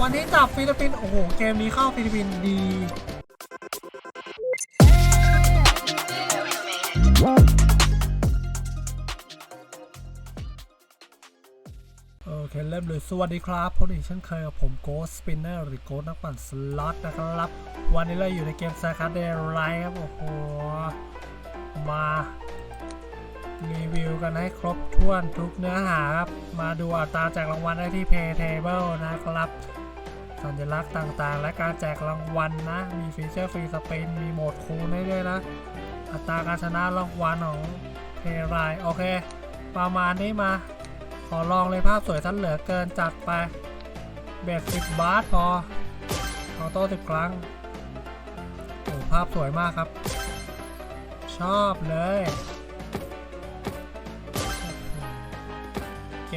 วันนี้จับฟิลิปปินส์โอ้โห เกมนี้เข้าฟิลิปปินส์ดีโอเคเริ่มเลยสวัสดีครับพบอีกเช่นเคยกับผมโกสปินเนอร์หรือโกสนักปั่นสล็อตนะครับ วันนี้เราอยู่ในเกมซาคาเดรไลครับ โอ้โห มา รีวิวกันให้ครบถ้วนทุกเนื้อหาครับ มาดูอัตราแจกรางวัลได้ที่ Pay Table นะครับสัญลักษณ์ต่างๆ และการแจกรางวัลนะ มีฟีเจอร์ฟรีสเปนมีโหมดคูณให้ด้วยนะ อัตราการชนะรางวัลของ Pay r i โอเค ประมาณนี้มา ขอลองเลยภาพสวยท่านเหลือเกินจัดไป เบสสิบบาทพอออโต้สิบครั้งโอ้ภาพสวยมากครับ ชอบเลย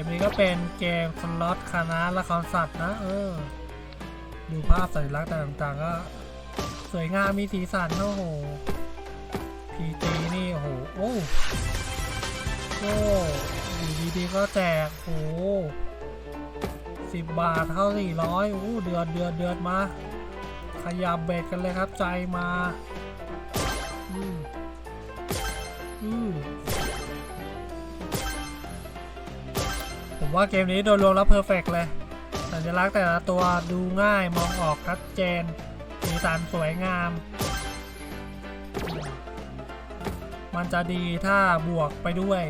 มนี้ก็เป็นเกมสล็อตคณะละครสัตว์นะ เออ ดูภาพสัญลักษณ์ต่างๆ ก็ สวยงามมีสีสันโอ้โห PG นี่โอ้โหโอ้โอ้อยู่ดีๆก็แจกโอ้สิบบาทเท่าสี่ร้อยโอ้เดือดเดือดเดือดมา ขยับเบ็ดกันเลยครับใจมา ผมว่าเกมนี้โดยรวมแล้วเพอร์เฟกเลย สัญลักษณ์แต่ละตัวดูง่ายมองออกชัดเจน สีสันสวยงาม มันจะดีถ้าบวกไปด้วย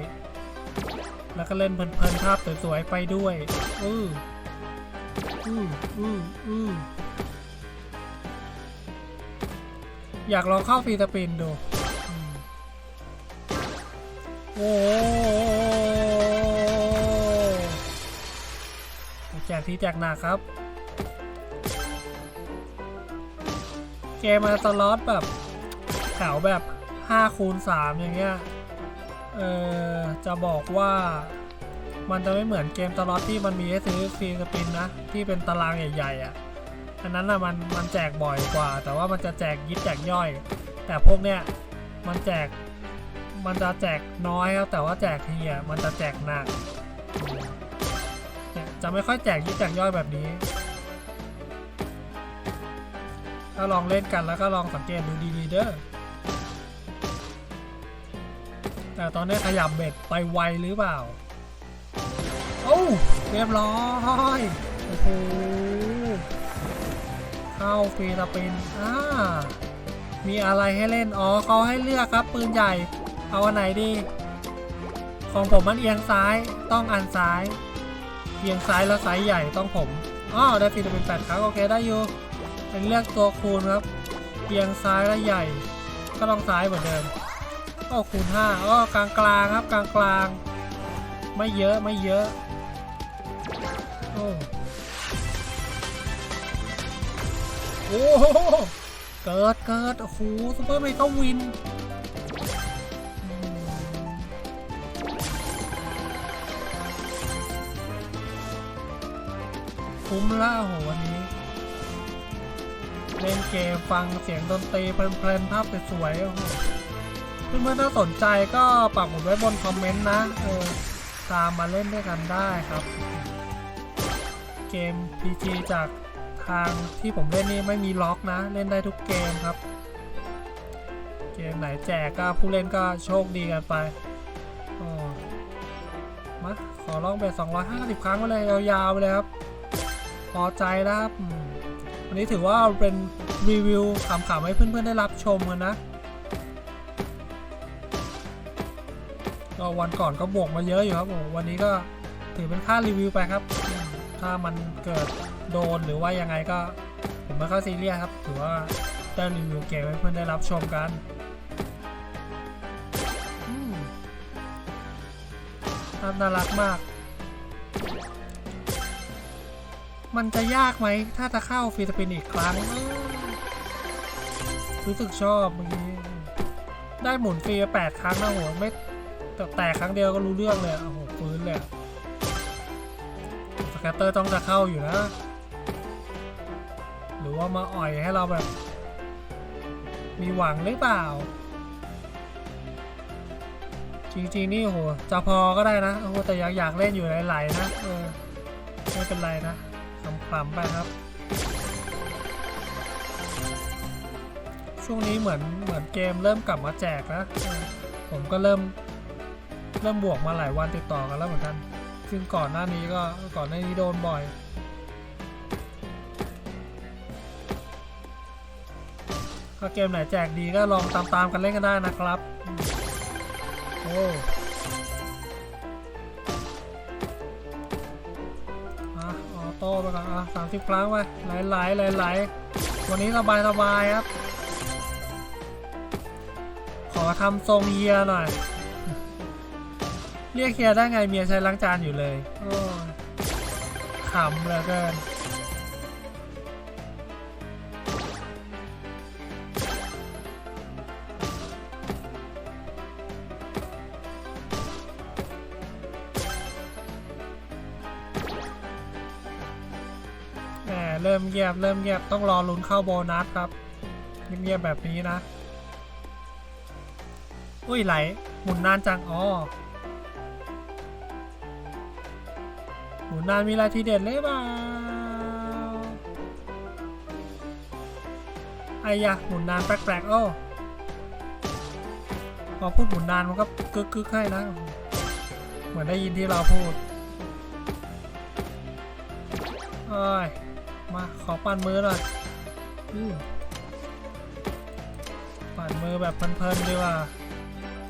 แล้วก็เล่นเพลินๆภาพสวยๆไปด้วย อืออืออืออืออยากลองเข้าฟรีสปินดูอืมโอ้ กที่แจกหนักครับ เกมมาสล็อตแบบแถวแบบ5คูณ3อย่างเงี้ย เออจะบอกว่ามันจะไม่เหมือนเกมตลอดที่มันมีให้ซื้อฟรีสปินนะ ที่เป็นตารางใหญ่ๆอะอันนั้นนะมันมันแจกบ่อยกว่า แต่ว่ามันจะแจกยิบแจกย่อย แต่พวกเนี้ยมันแจกมันจะแจกน้อยครับแต่ว่าแจกทีอะมันจะแจกหนัก จะไม่ค่อยแจกยิบแจกย่อยแบบนี้ ถ้าลองเล่นกันแล้วก็ลองสังเกตดูดีๆเด้อแต่ตอนนี้ขยับเบ็ดไปไวหรือเปล่า โอ้เรียบร้อยโอ้โหเข้าฟรีสปินอ่ามีอะไรให้เล่น อ๋อเขาให้เลือกครับปืนใหญ่ เอาอันไหนดี ของผมมันเอียงซ้ายต้องอันซ้าย เอียงซ้ายแล้วไซส์ใหญ่ต้องผมอ๋อได้ฟรีสปินแปดครั้งโอเคได้อยู่เป็นเลือกตัวคูณครับเอียงซ้ายและใหญ่ ก็ต้องซ้ายเหมือนเดิมโอ้คูณห้าอ้อกลางกลางครับกลางกลางไม่เยอะไม่เยอะโอ้โอ้เกิดเกิดโอ้โหซูเปอร์เมกาวิน คุ้มละโอ้โหวันนี้ เล่นเกมฟังเสียงดนตรีเพลินๆภาพสวยๆโอ้โหเพื่อนๆถ้าสนใจก็ปักหมุดไว้บนคอมเมนต์นะเออตามมาเล่นด้วยกันได้ครับ เกม PG จากทางที่ผมเล่นนี่ไม่มีล็อกนะ เล่นได้ทุกเกมครับ เกมไหนแจกก็ผู้เล่นก็โชคดีกันไปอ๋อมาขอลองเบส250 ครั้งไปเลยยาวๆไปเลยครับ พอใจแล้วครับวันนี้ถือว่าเป็นรีวิวขำๆให้เพื่อนๆได้รับชมกันนะก็วันก่อนก็บวกมาเยอะอยู่ครับโอ้วันนี้ก็ถือเป็นค่ารีวิวไปครับ ถ้ามันเกิดโดนหรือว่ายังไงก็ ผมไม่ค่อยซีเรียสครับ ถือว่าได้รีวิวเกมให้เพื่อนได้รับชมกันน่ารักมาก มันจะยากไหม ถ้าจะเข้าฟรีสปินอีกครั้ง รู้สึกชอบเมื่อกี้ได้หมุนฟรีแปดครั้งนะโหไม่แต่แตกครั้งเดียวก็รู้เรื่องเลยโอ้โหฟื้นเลยสแกตเตอร์ต้องจะเข้าอยู่นะ หรือว่ามาอ่อยให้เราแบบ มีหวังหรือเปล่า จริงๆนี่โหจะพอก็ได้นะโอ้โหแต่อยากอยากเล่นอยู่หลายๆนะเออไม่เป็นไรนะ คำๆไปครับ ช่วงนี้เหมือนเหมือนเกมเริ่มกลับมาแจกนะผมก็เริ่ม เริ่มบวกมาหลายวันติดต่อกันแล้วเหมือนกัน ซึ่งก่อนหน้านี้ก็ก่อนหน้านี้โดนบ่อยถ้าเกมไหนแจกดีก็ลองตามๆกันเล่นกันได้นะครับ โอ้ โต้ไปก่อนอะสามสิบครั้งไปไหลไหลไหลไหลๆวันนี้สบายสบายๆครับ ขอทำทรงเฮียหน่อย เรียกเฮียได้ไงเมียใช้ล้างจานอยู่เลยโอ้ยขำเหลือเกิน ริ่มเงียบเริ่มเงียบต้องรอลุ้นเข้าโบนัสครับเงียบๆแบบนี้นะ อุ้ยไหลหมุนนานจังอ๋อหมุนนานมีอะไรทีเด็ดเลยเปล่าไอ้ยะหมุนนานแปลกๆโอ้พอพูดหมุนนานมันก็กึกกึกให้นะเหมือนได้ยินที่เราพูดเอ้ย มาขอปั่นมือหน่อยปั่นมือแบบเพลินๆดีกว่า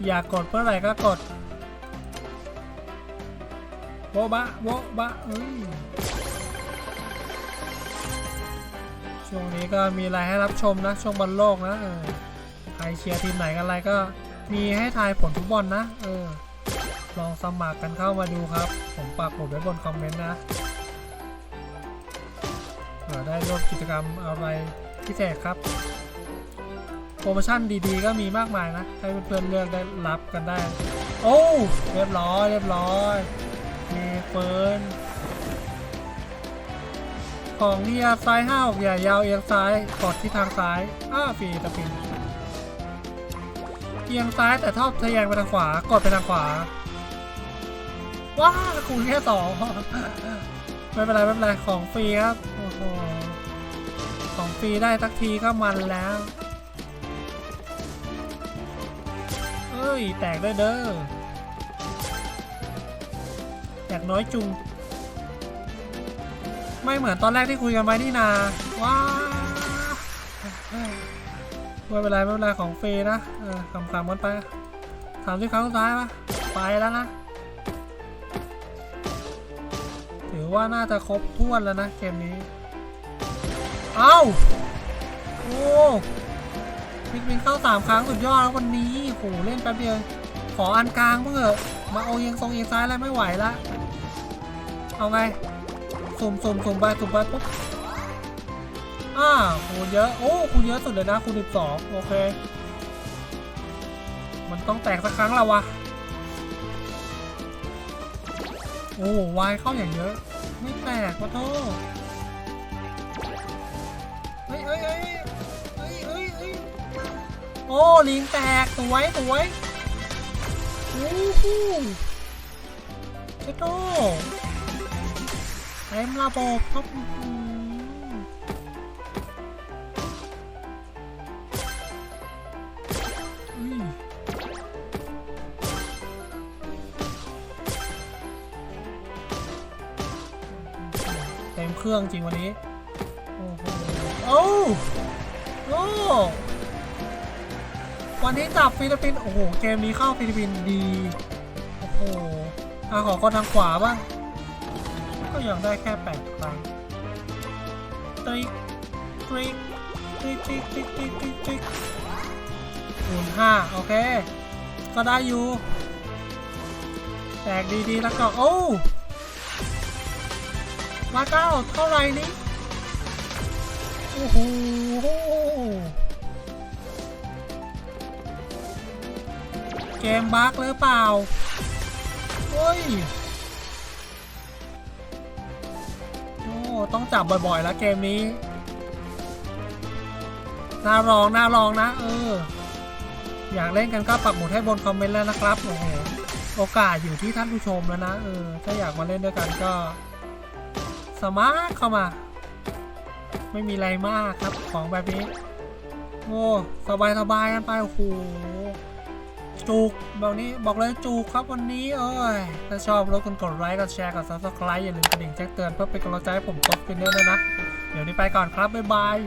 อยากกดเมื่อไหร่ก็กดโบบะโบบะอืมช่วงนี้ก็มีอะไรให้รับชมนะ ช่วงบอลโลกนะเออใครเชียร์ทีมไหนกันอะไรก็มีให้ทายผลฟุตบอลนะ เออ ลองสมัครกันเข้ามาดูครับ ผมปักหมุดไว้บนคอมเมนต์นะ ได้ร่วมกิจกรรมอะไรพิเศษครับ โปรโมชั่นดีๆ ก็มีมากมายนะ ให้เพื่อนๆเลือกได้รับกันได้ โอ้เรียบร้อยเรียบร้อย มีเฟิร์นของเนียซ้ายห้าออกใหญ่ยาวเอียงซ้ายกดที่ทางซ้าย อ้าฟีตะปินเอียงซ้ายแต่ชอบทะแยงไปทางขวากดไปทางขวาว้าคูณแค่สอง ไม่เป็นไรไม่เป็นไรของฟรีครับโอ้โหของฟรีได้สักทีก็มันแล้วเอ้ยแตกด้เด้อแตกน้อยจุง ไม่เหมือนตอนแรกที่คุยกันไว้นี่นาว้าไม่เป็นไรไม่เป็นไรของฟรีนะเออคำๆกันไปสามสิบครั้งสุดท้ายปะไปแล้วนะ ว่าน่าจะครบถ้วนแล้วนะเกมนี้ เอ้า โอ้พิกวินเข้าสามครั้งสุดยอดแล้ววันนี้โหเล่นแป๊บเดียว ขออันกลางเพื่อมาเอาเอียงทรงเอียงซ้ายแล้วไม่ไหวละเอาไงสุ่มสุ่มสุ่มไปสุ่มไปปุ๊บอ่าคูณเยอะ โอ้คูณเยอะสุดเลยนะคูณสิบสองโอเค มันต้องแตกสักครั้งละวะ โอ้วายเข้าอย่างเยอะ ไม่แตกขอโทษเฮ้ยเฮ้ยเฮ้ยเฮ้ยเฮ้ยเฮ้ยโอ้ลิงแตกสวยสวยโอ้โหเจ้าโตเต็มระบบครับ รื่องจริงวันนี้โอ้โหโอ้โอ้วันนี้จับฟิลิปปินส์โอ้โหเกมนี้เข้าฟิลิปปินส์ดีโอ้โหอะขอคนทางขวาบ้างก็ยังได้แค่แปดครั้งติ๊กติ๊กติ๊กติ๊กติ๊กติ๊กติ๊กติ๊กคูณห้าโอเค ก็ได้อยู่แตกดีๆแล้วก็โอ้ มาเก้าเท่าไหร่นี่โอ้โหเกมบั๊กหรือเปล่าเฮ้ยโอ้ต้องจับบ่อยๆแล้วเกมนี้น่าลองน่าลองนะ เออ อยากเล่นกันก็ปักหมุดให้บนคอมเมนต์แล้วนะครับโอ้โหโอกาสอยู่ที่ท่านผู้ชมแล้วนะเออถ้าอยากมาเล่นด้วยกันก็ สมาร์ทเข้ามา ไม่มีอะไรมากครับของแบบนี้ โอ้สบายสบายๆกันไปโอ้โหจุกแบบนี้บอกเลยจุกครับวันนี้เอ้ยถ้าชอบรบกวนกดไลค์กดแชร์กด subscribe อย่าลืมกระดิ่งแจ้งเตือนเพื่อเป็นกำลังใจให้ผมตบฟินเนอร์ด้วยนะ เดี๋ยวนี้ไปก่อนครับ บ๊ายบาย